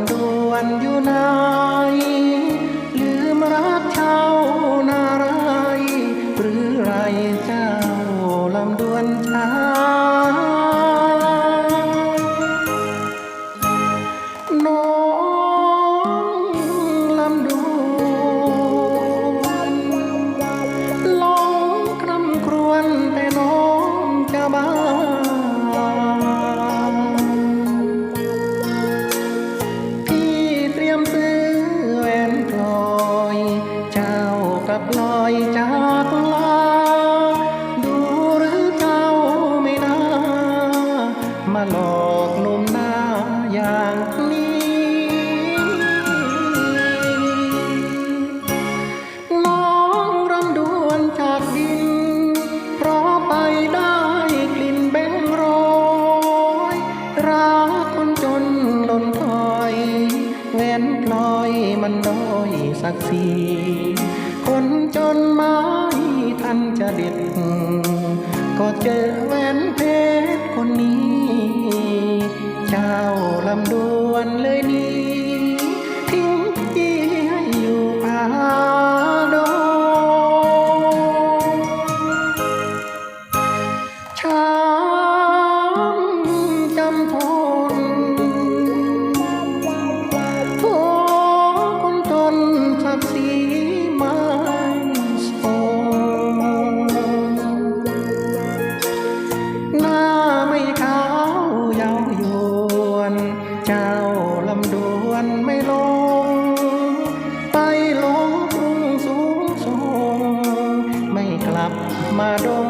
ำดวนอยู่ไหนลืมรักเจ้านาไรหรือไรเจ้าลำดวนชา จากลา ดูหรือเจ้าไม่น่า มาหลอกนมหน้าอย่างนี้ลองรำดวนจากดิน เพราะไปได้กลิ่นเบ่งรอยรักคนจนหลนคอยแหวนปล่อยมันน้อยสักสี คนจนไม่ทันจะเด็ด ก็เจอแหวนเพชรคนนี้ เจ้าลำดู my.